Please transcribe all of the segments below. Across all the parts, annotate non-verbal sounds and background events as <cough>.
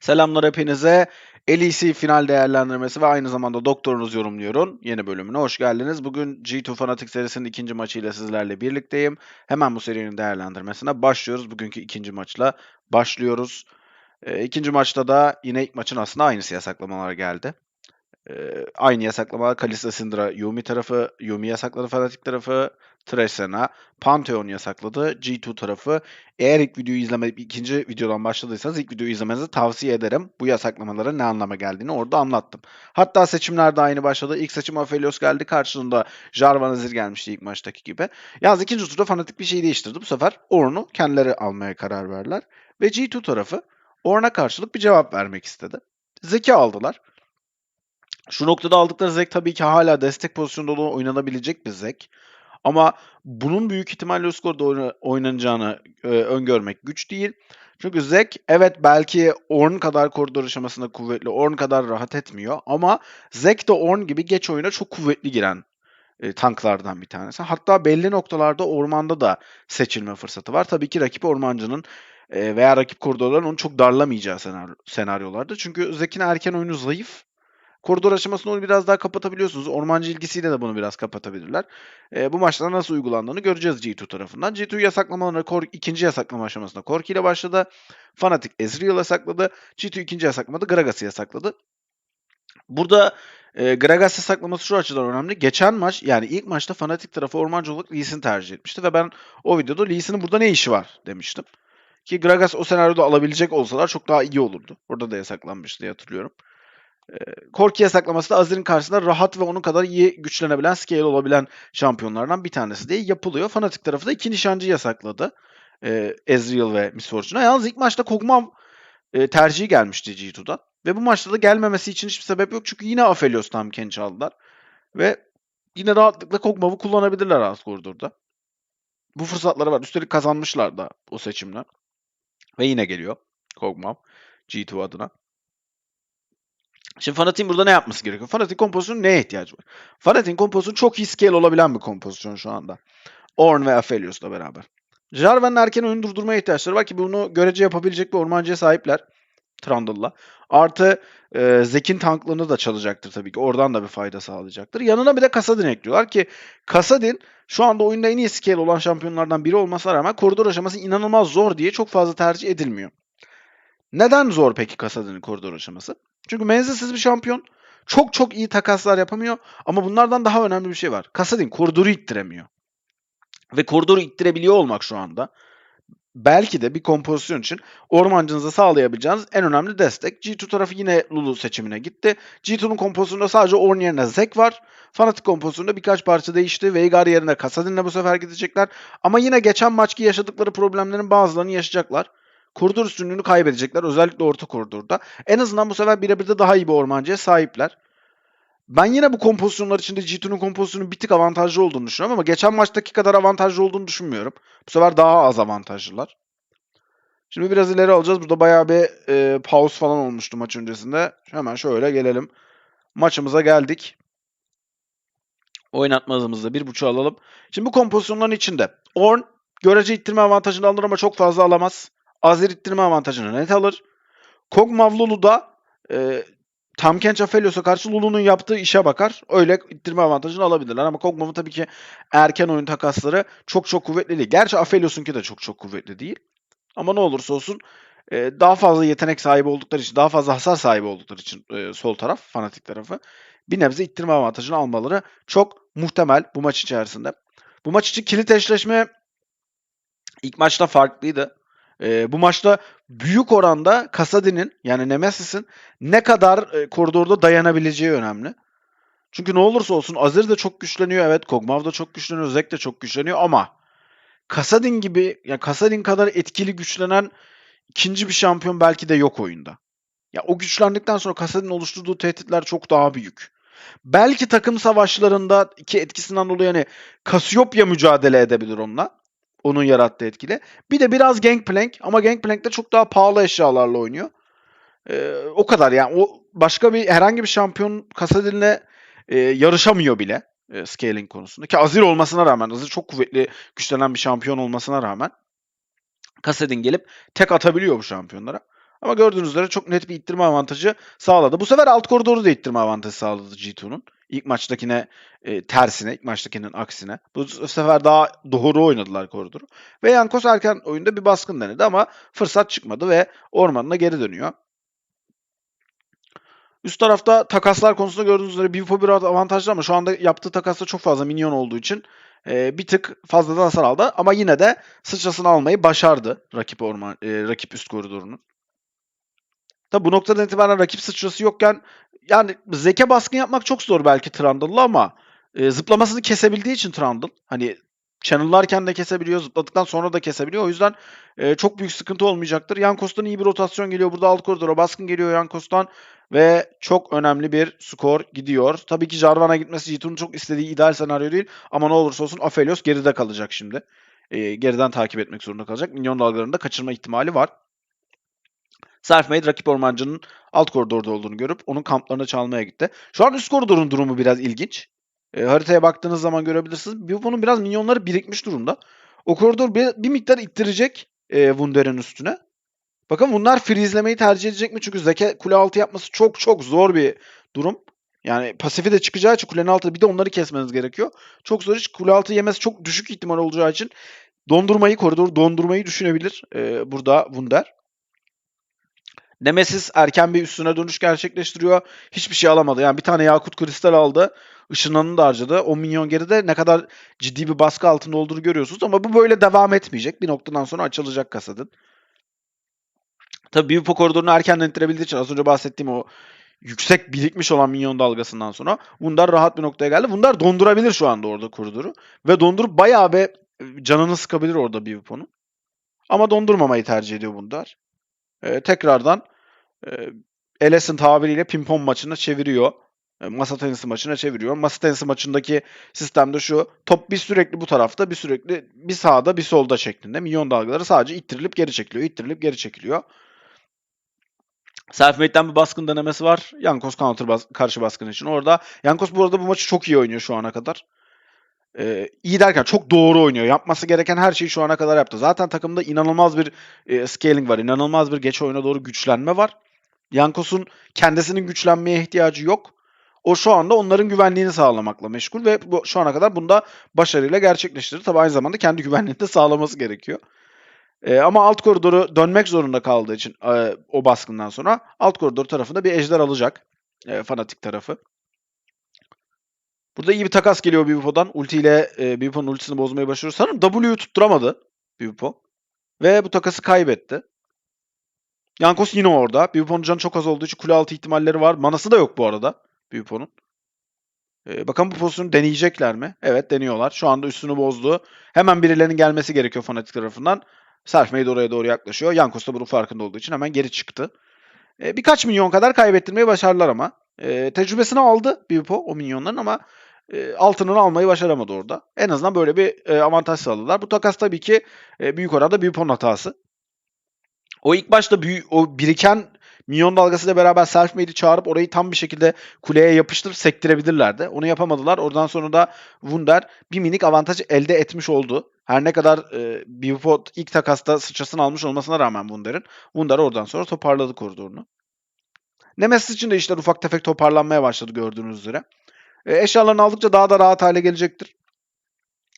Selamlar hepinize. LEC final değerlendirmesi ve aynı zamanda doktorunuz yorumluyorum. Yeni bölümüne hoş geldiniz. Bugün G2 Fanatic serisinin ikinci maçıyla sizlerle birlikteyim. Hemen bu serinin değerlendirmesine başlıyoruz. Bugünkü ikinci maçla başlıyoruz. Ee, ikinci maçta da yine ilk maçın aslında aynısı yasaklamalar geldi. Ee, aynı yasaklamalar Kalista Syndra Yumi tarafı, Yumi yasakladı Fnatic tarafı, Tresena, Pantheon yasakladı G2 tarafı. Eğer ilk videoyu izlemeyip ikinci videodan başladıysanız ilk videoyu izlemenizi tavsiye ederim. Bu yasaklamaların ne anlama geldiğini orada anlattım. Hatta seçimler de aynı başladı. İlk seçim Aphelios geldi. Karşılığında Jarvan Azir gelmişti ilk maçtaki gibi. Yalnız ikinci turda Fnatic bir şey değiştirdi. Bu sefer Ornn'u kendileri almaya karar verdiler. Ve G2 tarafı Ornn'a karşılık bir cevap vermek istedi. Zeki aldılar. Şu noktada aldıkları Zek tabii ki hala destek pozisyonda olan oynanabilecek bir Zek. Ama bunun büyük ihtimalle üst skorda oyna- oynanacağını e, öngörmek güç değil. Çünkü Zek evet belki Ornn kadar koridor aşamasında kuvvetli, Ornn kadar rahat etmiyor ama Zek de Ornn gibi geç oyuna çok kuvvetli giren e, tanklardan bir tanesi. Hatta belli noktalarda ormanda da seçilme fırsatı var. Tabii ki rakip ormancının e, veya rakip koridorların onu çok darlamayacağı senaryo, senaryolarda. Çünkü Zek'in erken oyunu zayıf. Koridor aşamasını onu biraz daha kapatabiliyorsunuz. Ormancı ilgisiyle de bunu biraz kapatabilirler. E, bu maçta nasıl uygulandığını göreceğiz G2 tarafından. G2 yasaklamalarına Kor, ikinci yasaklama aşamasında Korki ile başladı. Fnatic Ezreal yasakladı. G2 ikinci yasaklamada Gragas'ı yasakladı. Burada e, Gragas yasaklaması şu açıdan önemli. Geçen maç yani ilk maçta Fnatic tarafı ormancı olarak Lee Sin tercih etmişti ve ben o videoda Lee Sin'in burada ne işi var demiştim. Ki Gragas o senaryoda alabilecek olsalar çok daha iyi olurdu. Orada da yasaklanmıştı hatırlıyorum. Korki yasaklaması da Azir'in karşısında rahat ve onun kadar iyi güçlenebilen, scale olabilen şampiyonlardan bir tanesi diye yapılıyor. Fnatic tarafı da iki nişancı yasakladı. Ee, Ezreal ve Miss Fortune'a. Yalnız ilk maçta Kog'Maw e, tercihi gelmişti G2'dan. Ve bu maçta da gelmemesi için hiçbir sebep yok. Çünkü yine Aphelios tam Kench aldılar. Ve yine rahatlıkla Kog'Maw'u kullanabilirler alt. Bu fırsatları var. Üstelik kazanmışlar da o seçimler. Ve yine geliyor Kog'Maw G2 adına. Şimdi Fnatic'in burada ne yapması gerekiyor? Fnatic kompozisyonu neye ihtiyacı var? Fnatic'in kompozisyonu çok iyi scale olabilen bir kompozisyon şu anda. Ornn ve Aphelios'la beraber. Jarvan'ın erken oyun durdurmaya ihtiyaçları var ki bunu görece yapabilecek bir ormancıya sahipler. Trundle'la. Artı e, Zek'in tanklığını da çalacaktır tabii ki. Oradan da bir fayda sağlayacaktır. Yanına bir de Kasadin ekliyorlar ki Kasadin şu anda oyunda en iyi scale olan şampiyonlardan biri olmasına rağmen koridor aşaması inanılmaz zor diye çok fazla tercih edilmiyor. Neden zor peki Kasadin'in koridor aşaması? Çünkü menzilsiz bir şampiyon. Çok çok iyi takaslar yapamıyor. Ama bunlardan daha önemli bir şey var. Kasadin koridoru ittiremiyor. Ve koridoru ittirebiliyor olmak şu anda belki de bir kompozisyon için ormancınıza sağlayabileceğiniz en önemli destek. G2 tarafı yine Lulu seçimine gitti. G2'nun kompozisyonunda sadece Ornn yerine Zek var. Fnatic kompozisyonunda birkaç parça değişti. Veigar yerine Kasadin'le bu sefer gidecekler. Ama yine geçen maçki yaşadıkları problemlerin bazılarını yaşayacaklar. Koridor üstünlüğünü kaybedecekler. Özellikle orta koridorda. En azından bu sefer birebir de daha iyi bir ormancıya sahipler. Ben yine bu kompozisyonlar içinde G2'nun kompozisyonunun bir tık avantajlı olduğunu düşünüyorum ama geçen maçtaki kadar avantajlı olduğunu düşünmüyorum. Bu sefer daha az avantajlılar. Şimdi biraz ileri alacağız. Burada bayağı bir e, pause falan olmuştu maç öncesinde. Hemen şöyle gelelim. Maçımıza geldik. Oynatma hızımızda bir buçuk alalım. Şimdi bu kompozisyonların içinde Orn görece ittirme avantajını alır ama çok fazla alamaz. Azir ittirme avantajını net alır. Kog'Maw Lulu da e, Tam Kench Aphelios'a karşı Lulu'nun yaptığı işe bakar. Öyle ittirme avantajını alabilirler. Ama Kog'Maw'ın tabii ki erken oyun takasları çok çok kuvvetli değil. Gerçi Aphelios'unki de çok çok kuvvetli değil. Ama ne olursa olsun e, daha fazla yetenek sahibi oldukları için, daha fazla hasar sahibi oldukları için e, sol taraf, fanatik tarafı bir nebze ittirme avantajını almaları çok muhtemel bu maç içerisinde. Bu maç için kilit eşleşme ilk maçta farklıydı. E, bu maçta büyük oranda Kasadin'in yani Nemesis'in ne kadar e, koridorda dayanabileceği önemli. Çünkü ne olursa olsun Azir de çok güçleniyor. Evet Kog'Maw da çok güçleniyor. Zek de çok güçleniyor ama Kasadin gibi ya Kasadin kadar etkili güçlenen ikinci bir şampiyon belki de yok oyunda. Ya o güçlendikten sonra Kasadin oluşturduğu tehditler çok daha büyük. Belki takım savaşlarında iki etkisinden dolayı hani Cassiopeia mücadele edebilir onunla. Onun yarattığı etkili. Bir de biraz Gangplank ama Gangplank'te çok daha pahalı eşyalarla oynuyor. Ee, o kadar yani o başka bir herhangi bir şampiyon Kasadin'le e, yarışamıyor bile e, scaling konusunda. Ki Azir olmasına rağmen, Azir çok kuvvetli güçlenen bir şampiyon olmasına rağmen Kasadin gelip tek atabiliyor bu şampiyonlara. Ama gördüğünüz üzere çok net bir ittirme avantajı sağladı. Bu sefer alt koridoru da ittirme avantajı sağladı G2'nun. İlk maçtakine e, tersine, ilk maçtakinin aksine. Bu sefer daha doğru oynadılar koridoru. Ve Yankos erken oyunda bir baskın denedi ama fırsat çıkmadı ve ormanına geri dönüyor. Üst tarafta takaslar konusunda gördüğünüz üzere Bipo bir avantajlı ama şu anda yaptığı takasta çok fazla minyon olduğu için e, bir tık fazladan hasar aldı. Ama yine de sıçrasını almayı başardı rakip orman e, rakip üst koridorunun. Tabi bu noktadan itibaren rakip sıçrası yokken yani zeke baskın yapmak çok zor belki Trundle'la ama e, zıplamasını kesebildiği için Trundle hani channel'larken de kesebiliyor, zıpladıktan sonra da kesebiliyor. O yüzden e, çok büyük sıkıntı olmayacaktır. Yankos'tan iyi bir rotasyon geliyor. Burada alt koridora baskın geliyor Yankos'tan ve çok önemli bir skor gidiyor. Tabii ki Jarvan'a gitmesi Jitun'un çok istediği ideal senaryo değil ama ne olursa olsun Aphelios geride kalacak şimdi. E, geriden takip etmek zorunda kalacak. Minyon dalgalarını da kaçırma ihtimali var. Selfmade rakip ormancının alt koridorda olduğunu görüp onun kamplarını çalmaya gitti. Şu an üst koridorun durumu biraz ilginç. E, haritaya baktığınız zaman görebilirsiniz. Bipo'nun biraz minyonları birikmiş durumda. O koridor bir, bir miktar ittirecek e, Wunder'in üstüne. Bakın bunlar freezelemeyi tercih edecek mi? Çünkü Zeke kule altı yapması çok çok zor bir durum. Yani pasifi de çıkacağı için kulenin altı bir de onları kesmeniz gerekiyor. Çok zor iş. Kule altı yemesi çok düşük ihtimal olacağı için dondurmayı, koridoru dondurmayı düşünebilir e, burada Wunder. Nemesis erken bir üstüne dönüş gerçekleştiriyor. Hiçbir şey alamadı. Yani bir tane Yakut Kristal aldı. Işınlanını da harcadı. 10 milyon geride ne kadar ciddi bir baskı altında olduğunu görüyorsunuz. Ama bu böyle devam etmeyecek. Bir noktadan sonra açılacak kasadın. Tabii Bipo koridorunu erkenden ittirebildiği için az önce bahsettiğim o yüksek birikmiş olan minyon dalgasından sonra Wundar rahat bir noktaya geldi. Wundar dondurabilir şu anda orada koridoru. Ve dondurup bayağı bir canını sıkabilir orada Bipo'nun. Ama dondurmamayı tercih ediyor Wundar. Ee, tekrardan e, Eles'in tabiriyle pimpon maçına çeviriyor. E, masa tenisi maçına çeviriyor. Masa tenisi maçındaki sistemde şu. Top bir sürekli bu tarafta, bir sürekli bir sağda, bir solda şeklinde. Milyon dalgaları sadece ittirilip geri çekiliyor. ittirilip geri çekiliyor. Selfmade'den bir baskın denemesi var. Yankos counter bas karşı baskın için orada. Yankos bu arada bu maçı çok iyi oynuyor şu ana kadar. Ee, iyi derken çok doğru oynuyor. Yapması gereken her şeyi şu ana kadar yaptı. Zaten takımda inanılmaz bir e, scaling var. İnanılmaz bir geç oyuna doğru güçlenme var. Yankos'un kendisinin güçlenmeye ihtiyacı yok. O şu anda onların güvenliğini sağlamakla meşgul ve bu, şu ana kadar bunda başarıyla gerçekleştirdi. Tabi aynı zamanda kendi <laughs> güvenliğini de sağlaması gerekiyor. Ee, ama alt koridoru dönmek zorunda kaldığı için e, o baskından sonra alt koridor tarafında bir ejder alacak. E, fanatik tarafı. Burada iyi bir takas geliyor Bibipo'dan. Ulti ile e, Bibipo'nun ultisini bozmayı başarıyor. Sanırım W'yu tutturamadı Bibipo. Ve bu takası kaybetti. Yankos yine orada. Bibipo'nun canı çok az olduğu için kule altı ihtimalleri var. Manası da yok bu arada Bibipo'nun. Ee, bakalım bu pozisyonu deneyecekler mi? Evet deniyorlar. Şu anda üstünü bozdu. Hemen birilerinin gelmesi gerekiyor fanatik tarafından. Selfmade oraya doğru yaklaşıyor. Yankos da bunun farkında olduğu için hemen geri çıktı. Ee, birkaç milyon kadar kaybettirmeyi başardılar ama. Ee, tecrübesini aldı Bibipo o milyonların ama e, altınını almayı başaramadı orada. En azından böyle bir e, avantaj sağladılar. Bu takas tabii ki e, büyük oranda Bibipo'nun hatası. O ilk başta büyük, o biriken minyon dalgasıyla beraber self-made'i çağırıp orayı tam bir şekilde kuleye yapıştırıp sektirebilirlerdi. Onu yapamadılar. Oradan sonra da Wunder bir minik avantaj elde etmiş oldu. Her ne kadar e, Bivpot ilk takasta sıçrasını almış olmasına rağmen Wunder'in, Wunder oradan sonra toparladı koridorunu. Nemesis için de işler ufak tefek toparlanmaya başladı gördüğünüz üzere. E, eşyalarını aldıkça daha da rahat hale gelecektir.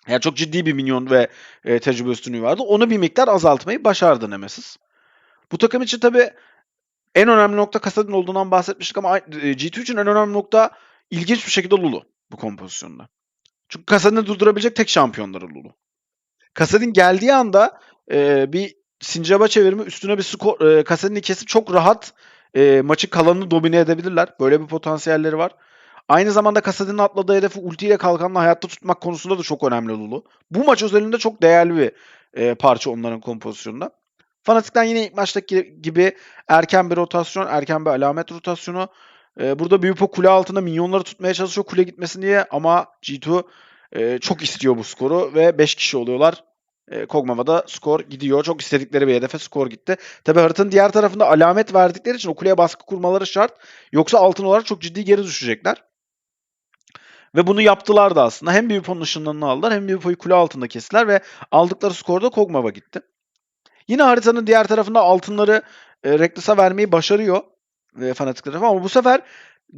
Yani çok ciddi bir minyon ve e, tecrübe üstünlüğü vardı. Onu bir miktar azaltmayı başardı Nemesis. Bu takım için tabii en önemli nokta Kasadin olduğundan bahsetmiştik ama e, G2 için en önemli nokta ilginç bir şekilde Lulu bu kompozisyonda. Çünkü Kasadin'i durdurabilecek tek şampiyonları Lulu. Kasadin geldiği anda e, bir sincaba çevirme üstüne bir skor e, Kasadin'i kesip çok rahat e, maçı kalanını domine edebilirler. Böyle bir potansiyelleri var. Aynı zamanda Kasadin'in atladığı hedefi ultiyle kalkanla hayatta tutmak konusunda da çok önemli Lulu. Bu maç özelinde çok değerli bir e, parça onların kompozisyonunda. Fanatik'ten yine ilk maçtaki gibi erken bir rotasyon, erken bir alamet rotasyonu. Ee, burada Büyüpo kule altında minyonları tutmaya çalışıyor kule gitmesin diye ama G2 e, çok istiyor bu skoru ve 5 kişi oluyorlar. E, Kog'Mawa'da skor gidiyor. Çok istedikleri bir hedefe skor gitti. Tabi haritanın diğer tarafında alamet verdikleri için o kuleye baskı kurmaları şart. Yoksa altın olarak çok ciddi geri düşecekler. Ve bunu yaptılar da aslında. Hem Büyüpo'nun ışınlarını aldılar hem Büyüpo'yu kule altında kestiler ve aldıkları skorda Kog'Mawa gitti. Yine haritanın diğer tarafında altınları e, Reckless'a vermeyi başarıyor e, fanatik tarafı ama bu sefer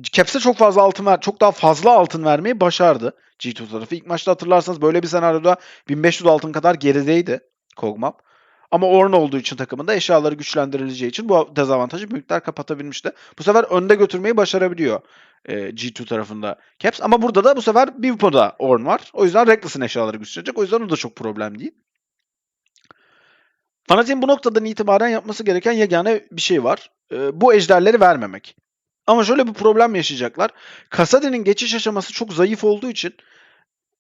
Caps'e çok fazla altın ver, çok daha fazla altın vermeyi başardı G2 tarafı. İlk maçta hatırlarsanız böyle bir senaryoda 1500 altın kadar gerideydi Kog'Maw. Ama Ornn olduğu için takımında eşyaları güçlendirileceği için bu dezavantajı miktar kapatabilmişti. Bu sefer önde götürmeyi başarabiliyor e, G2 tarafında Caps. Ama burada da bu sefer Bivpo'da Ornn var. O yüzden Reckless'ın eşyaları güçlenecek. O yüzden o da çok problem değil. Fnatic'in bu noktadan itibaren yapması gereken yegane bir şey var. E, bu ejderleri vermemek. Ama şöyle bir problem yaşayacaklar. Kasade'nin geçiş aşaması çok zayıf olduğu için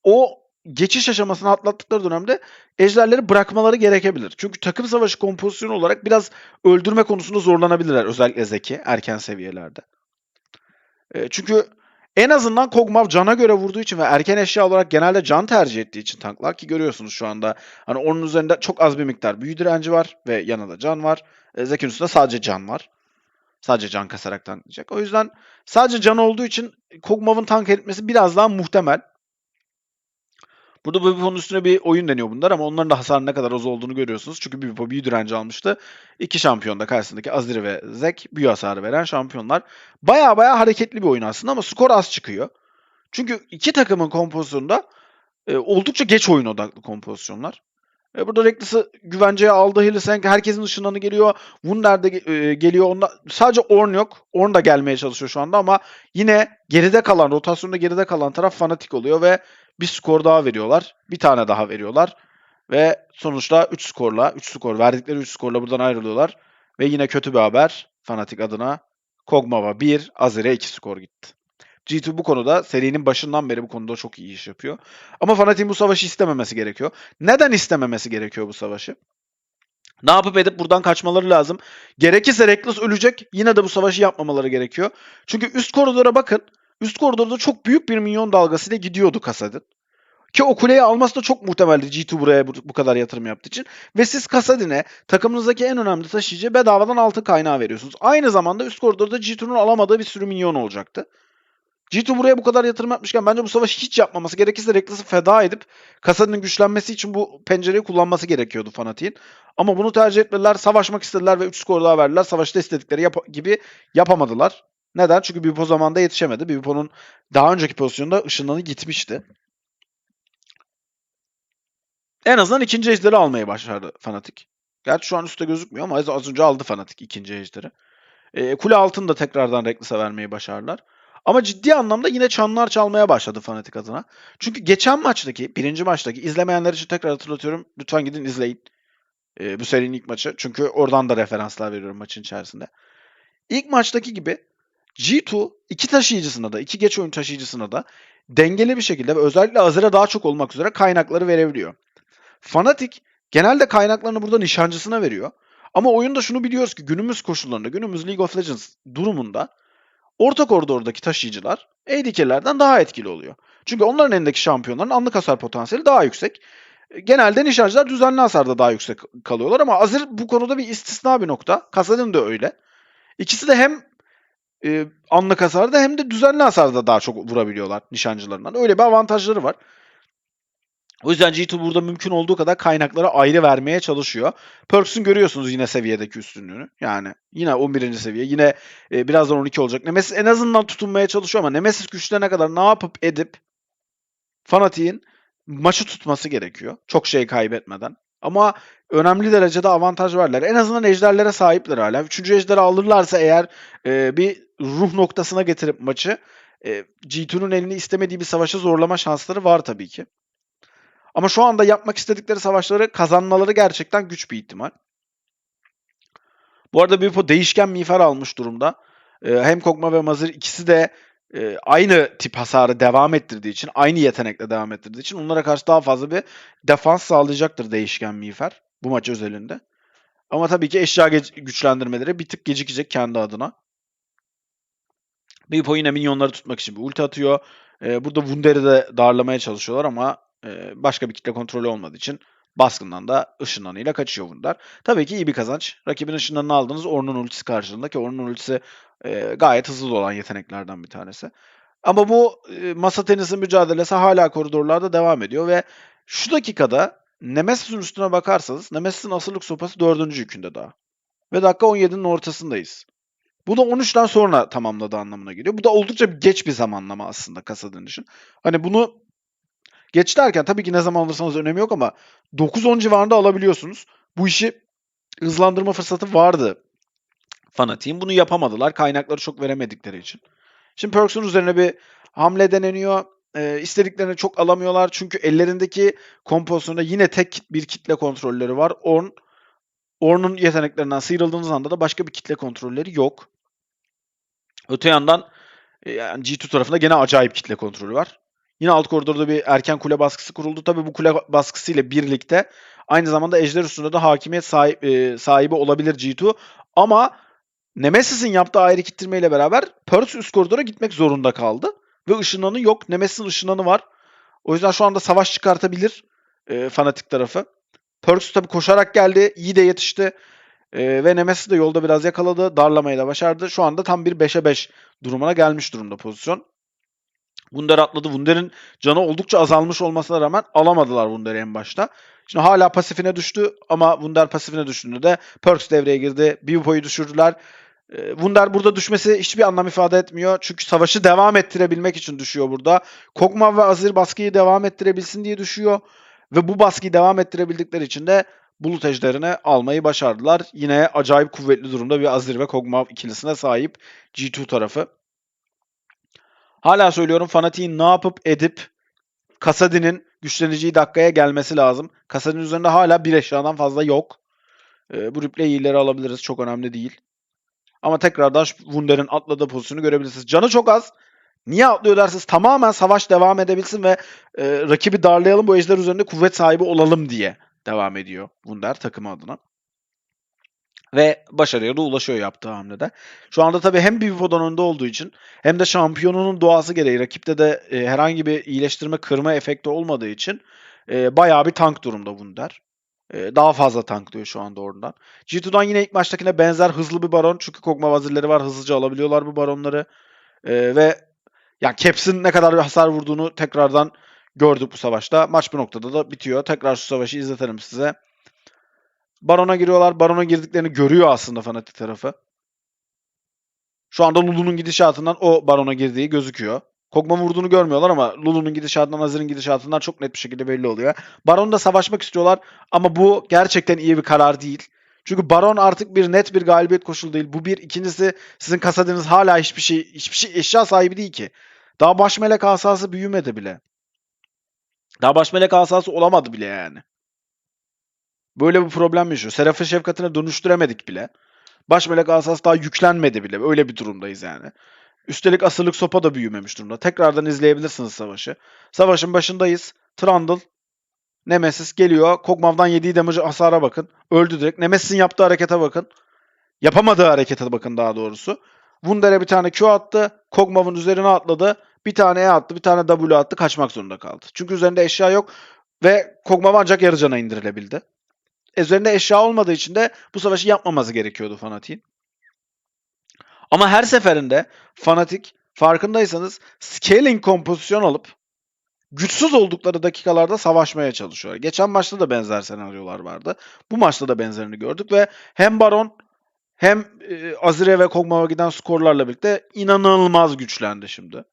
o geçiş aşamasını atlattıkları dönemde ejderleri bırakmaları gerekebilir. Çünkü takım savaşı kompozisyonu olarak biraz öldürme konusunda zorlanabilirler özellikle Zeki erken seviyelerde. E, çünkü en azından Kog'Maw cana göre vurduğu için ve erken eşya olarak genelde can tercih ettiği için tanklar ki görüyorsunuz şu anda hani onun üzerinde çok az bir miktar büyü direnci var ve yanında can var. E, Zeki'nin üstünde sadece can var. Sadece can kasarak tanklayacak. O yüzden sadece can olduğu için Kog'Maw'ın tank etmesi biraz daha muhtemel. Burada Bibipo'nun üstüne bir oyun deniyor bunlar ama onların da hasarın ne kadar az olduğunu görüyorsunuz. Çünkü Bibipo büyü direnci almıştı. İki şampiyon da karşısındaki Azir ve Zek büyü hasarı veren şampiyonlar. Baya baya hareketli bir oyun aslında ama skor az çıkıyor. Çünkü iki takımın kompozisyonunda e, oldukça geç oyun odaklı kompozisyonlar. E, burada Reckless'ı güvenceye aldı Hillsang. Herkesin ışınlanı geliyor. Wunder de e, geliyor. Onda, sadece Ornn yok. Ornn da gelmeye çalışıyor şu anda ama yine geride kalan, rotasyonda geride kalan taraf fanatik oluyor ve bir skor daha veriyorlar. Bir tane daha veriyorlar. Ve sonuçta 3 skorla, 3 skor verdikleri 3 skorla buradan ayrılıyorlar. Ve yine kötü bir haber Fanatik adına. Kog'Maw'a 1, Azir'e 2 skor gitti. G2 bu konuda serinin başından beri bu konuda çok iyi iş yapıyor. Ama Fanatik'in bu savaşı istememesi gerekiyor. Neden istememesi gerekiyor bu savaşı? Ne yapıp edip buradan kaçmaları lazım. Gerekirse Reckless ölecek. Yine de bu savaşı yapmamaları gerekiyor. Çünkü üst koridora bakın. Üst koridorda çok büyük bir minyon dalgasıyla gidiyordu Kasadin. Ki o kuleyi alması da çok muhtemeldi G2 buraya bu, kadar yatırım yaptığı için. Ve siz Kasadin'e takımınızdaki en önemli taşıyıcı bedavadan altın kaynağı veriyorsunuz. Aynı zamanda üst koridorda G2'nun alamadığı bir sürü minyon olacaktı. G2 buraya bu kadar yatırım yapmışken bence bu savaşı hiç yapmaması gerekirse Reckless'ı feda edip Kasadin'in güçlenmesi için bu pencereyi kullanması gerekiyordu Fanatik'in. Ama bunu tercih etmediler. Savaşmak istediler ve 3 skor daha verdiler. Savaşta istedikleri yap- gibi yapamadılar. Neden? Çünkü Bipo zamanında yetişemedi. Bipo'nun daha önceki pozisyonda ışınlanı gitmişti. En azından ikinci ejderi almaya başladı Fanatik. Gerçi şu an üstte gözükmüyor ama az önce aldı Fanatik ikinci ejderi. E, kule altını da tekrardan Reckless'a vermeyi başardılar. Ama ciddi anlamda yine çanlar çalmaya başladı Fanatik adına. Çünkü geçen maçtaki, birinci maçtaki izlemeyenler için tekrar hatırlatıyorum. Lütfen gidin izleyin. E, bu serinin ilk maçı. Çünkü oradan da referanslar veriyorum maçın içerisinde. İlk maçtaki gibi G2 iki taşıyıcısına da, iki geç oyun taşıyıcısına da dengeli bir şekilde ve özellikle Azir'e daha çok olmak üzere kaynakları verebiliyor. Fnatic genelde kaynaklarını burada nişancısına veriyor. Ama oyunda şunu biliyoruz ki günümüz koşullarında, günümüz League of Legends durumunda orta koridordaki taşıyıcılar ADC'lerden daha etkili oluyor. Çünkü onların elindeki şampiyonların anlık hasar potansiyeli daha yüksek. Genelde nişancılar düzenli hasarda daha yüksek kalıyorlar ama Azir bu konuda bir istisna bir nokta. Kasadin de öyle. İkisi de hem e, anlık hasarda hem de düzenli hasarda daha çok vurabiliyorlar nişancılarından. Öyle bir avantajları var. O yüzden G2 burada mümkün olduğu kadar kaynaklara ayrı vermeye çalışıyor. Perks'ün görüyorsunuz yine seviyedeki üstünlüğünü. Yani yine 11. seviye. Yine e, birazdan 12 olacak. Nemesis en azından tutunmaya çalışıyor ama Nemesis güçlerine kadar ne yapıp edip Fanatik'in maçı tutması gerekiyor. Çok şey kaybetmeden. Ama önemli derecede avantaj varlar. En azından ejderlere sahipler hala. Üçüncü ejderi alırlarsa eğer e, bir ruh noktasına getirip maçı e, G2'nun elini istemediği bir savaşa zorlama şansları var tabii ki. Ama şu anda yapmak istedikleri savaşları kazanmaları gerçekten güç bir ihtimal. Bu arada Bipo değişken miğfer almış durumda. Ee, hem Kog'Maw ve Mazir ikisi de e, aynı tip hasarı devam ettirdiği için, aynı yetenekle devam ettirdiği için onlara karşı daha fazla bir defans sağlayacaktır değişken miğfer bu maç özelinde. Ama tabii ki eşya güçlendirmeleri bir tık gecikecek kendi adına. Bipo yine minyonları tutmak için bir ulti atıyor. Ee, burada Wunder'i de darlamaya çalışıyorlar ama başka bir kitle kontrolü olmadığı için baskından da ışınlanıyla kaçıyor bunlar. Tabii ki iyi bir kazanç. Rakibin ışınlanını aldığınız Ornn'un ultisi karşılığında ki Ornn'un ultisi e, gayet hızlı olan yeteneklerden bir tanesi. Ama bu e, masa tenisi mücadelesi hala koridorlarda devam ediyor ve şu dakikada Nemesis'in üstüne bakarsanız Nemesis'in asırlık sopası dördüncü yükünde daha. Ve dakika 17'nin ortasındayız. Bu da 13'ten sonra tamamladı anlamına geliyor. Bu da oldukça geç bir zamanlama aslında kasa dönüşün. Hani bunu geç derken tabii ki ne zaman alırsanız önemi yok ama 9-10 civarında alabiliyorsunuz. Bu işi hızlandırma fırsatı vardı fanatiğin. Bunu yapamadılar. Kaynakları çok veremedikleri için. Şimdi Perks'un üzerine bir hamle deneniyor. E, istediklerini çok alamıyorlar. Çünkü ellerindeki kompozisyonda yine tek bir kitle kontrolleri var. 10 Ornn'un yeteneklerinden sıyrıldığınız anda da başka bir kitle kontrolleri yok. Öte yandan e, yani G2 tarafında gene acayip kitle kontrolü var. Yine alt koridorda bir erken kule baskısı kuruldu. Tabii bu kule baskısı ile birlikte aynı zamanda Ejder üstünde de hakimiyet sahip, e, sahibi olabilir G2. Ama Nemesis'in yaptığı ayrı kittirmeyle beraber Perth üst koridora gitmek zorunda kaldı. Ve ışınlanı yok. Nemesis'in ışınlanı var. O yüzden şu anda savaş çıkartabilir e, fanatik tarafı. Perks tabii koşarak geldi. iyi de yetişti. E, ve Nemesis de yolda biraz yakaladı. Darlamayı da başardı. Şu anda tam bir 5'e 5 durumuna gelmiş durumda pozisyon. Wunder atladı. Wunder'in canı oldukça azalmış olmasına rağmen alamadılar Wunder'i en başta. Şimdi hala pasifine düştü ama Wunder pasifine düştüğünde de Perks devreye girdi. Biupo'yu düşürdüler. E, Wunder burada düşmesi hiçbir anlam ifade etmiyor. Çünkü savaşı devam ettirebilmek için düşüyor burada. Kog'Maw ve Azir baskıyı devam ettirebilsin diye düşüyor. Ve bu baskıyı devam ettirebildikleri için de Bulut Ejder'ini almayı başardılar. Yine acayip kuvvetli durumda bir Azir ve Kog'Maw ikilisine sahip G2 tarafı. Hala söylüyorum Fanatik'in ne yapıp edip Kasadin'in güçleneceği dakikaya gelmesi lazım. Kasadin üzerinde hala bir eşyadan fazla yok. Ee, bu replay'i ileri alabiliriz. Çok önemli değil. Ama tekrardan Wunder'in atladığı pozisyonu görebilirsiniz. Canı çok az. Niye atlıyor dersiniz? Tamamen savaş devam edebilsin ve e, rakibi darlayalım bu ejder üzerinde kuvvet sahibi olalım diye devam ediyor Wunder takımı adına. Ve başarıya da ulaşıyor yaptığı hamlede. Şu anda tabii hem Bivipo'dan önde olduğu için hem de şampiyonunun doğası gereği rakipte de e, herhangi bir iyileştirme kırma efekti olmadığı için e, bayağı bir tank durumda Wunder. E, daha fazla tanklıyor şu anda oradan. G2'dan yine ilk maçtakine benzer hızlı bir baron. Çünkü Kog'Maw vazirleri var. Hızlıca alabiliyorlar bu baronları. E, ve yani Caps'in ne kadar bir hasar vurduğunu tekrardan gördük bu savaşta. Maç bu noktada da bitiyor. Tekrar şu savaşı izletelim size. Baron'a giriyorlar. Baron'a girdiklerini görüyor aslında fanatik tarafı. Şu anda Lulu'nun gidişatından o Baron'a girdiği gözüküyor. Kog'Maw vurduğunu görmüyorlar ama Lulu'nun gidişatından, Azir'in gidişatından çok net bir şekilde belli oluyor. Baron'da savaşmak istiyorlar ama bu gerçekten iyi bir karar değil. Çünkü Baron artık bir net bir galibiyet koşulu değil. Bu bir. ikincisi sizin kasadınız hala hiçbir şey hiçbir şey eşya sahibi değil ki. Daha baş melek asası büyümedi bile. Daha baş melek asası olamadı bile yani. Böyle bir problem yaşıyor. Seraf'ın şefkatine dönüştüremedik bile. Baş melek asası daha yüklenmedi bile. Öyle bir durumdayız yani. Üstelik asırlık sopa da büyümemiş durumda. Tekrardan izleyebilirsiniz savaşı. Savaşın başındayız. Trundle, Nemesis geliyor. Kog'Maw'dan yediği damage hasara bakın. Öldü direkt. Nemesis'in yaptığı harekete bakın. Yapamadığı harekete bakın daha doğrusu. Wunder'e bir tane Q attı. Kog'Maw'ın üzerine atladı. Bir tane E attı, bir tane W attı. Kaçmak zorunda kaldı. Çünkü üzerinde eşya yok. Ve Kog'Maw ancak yarı cana indirilebildi. E, üzerinde eşya olmadığı için de bu savaşı yapmaması gerekiyordu Fanatik'in. Ama her seferinde Fanatik farkındaysanız scaling kompozisyon alıp güçsüz oldukları dakikalarda savaşmaya çalışıyor. Geçen maçta da benzer senaryolar vardı. Bu maçta da benzerini gördük ve hem Baron hem e, Azire ve Kog'Maw'a giden skorlarla birlikte inanılmaz güçlendi şimdi.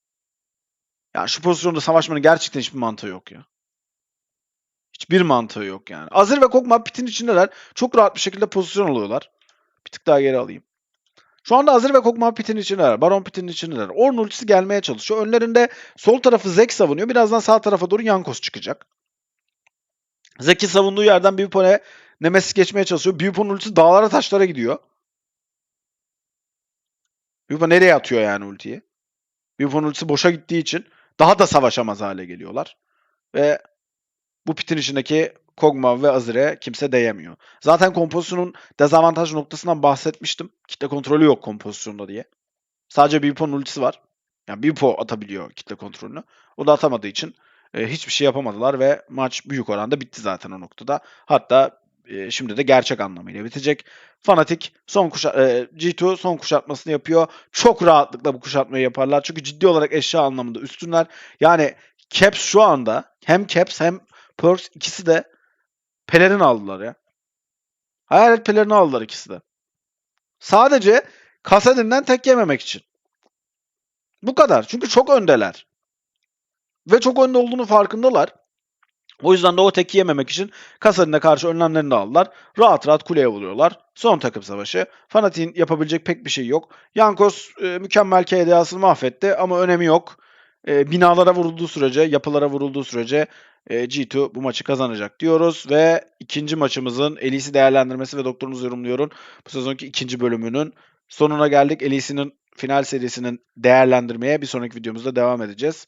Yani şu pozisyonda savaşmanın gerçekten hiçbir mantığı yok ya. Hiçbir mantığı yok yani. Azir ve Kog'Maw pitin içindeler. Çok rahat bir şekilde pozisyon alıyorlar. Bir tık daha geri alayım. Şu anda Azir ve Kog'Maw pitin içindeler. Baron pitin içindeler. Ornn ultisi gelmeye çalışıyor. Önlerinde sol tarafı Zek savunuyor. Birazdan sağ tarafa doğru Yankos çıkacak. Zek'i savunduğu yerden Bipone Nemesis geçmeye çalışıyor. Bipone'un ultisi dağlara taşlara gidiyor. Bipo nereye atıyor yani ultiyi? Bipo'nun ultisi boşa gittiği için daha da savaşamaz hale geliyorlar. Ve bu pitin içindeki Kog'Maw ve Azir'e kimse değemiyor. Zaten kompozisyonun dezavantaj noktasından bahsetmiştim. Kitle kontrolü yok kompozisyonda diye. Sadece Bipo'nun ultisi var. Yani Bipo atabiliyor kitle kontrolünü. O da atamadığı için e, hiçbir şey yapamadılar ve maç büyük oranda bitti zaten o noktada. Hatta e, şimdi de gerçek anlamıyla bitecek. Fanatik son kuşa e, G2 son kuşatmasını yapıyor. Çok rahatlıkla bu kuşatmayı yaparlar. Çünkü ciddi olarak eşya anlamında üstünler. Yani Caps şu anda hem Caps hem Perks ikisi de pelerin aldılar ya. Hayalet pelerini aldılar ikisi de. Sadece Kasadin'den tek yememek için. Bu kadar. Çünkü çok öndeler. Ve çok önde olduğunu farkındalar. O yüzden de o teki yememek için Kasadin'e karşı önlemlerini aldılar. Rahat rahat kuleye vuruyorlar. Son takım savaşı. Fanatik'in yapabilecek pek bir şey yok. Yankos e, mükemmel KDA'sını mahvetti ama önemi yok. E, binalara vurulduğu sürece, yapılara vurulduğu sürece e, G2 bu maçı kazanacak diyoruz. Ve ikinci maçımızın Elisi değerlendirmesi ve doktorunuz yorumluyorun bu sezonki ikinci bölümünün sonuna geldik. Elisi'nin final serisinin değerlendirmeye bir sonraki videomuzda devam edeceğiz.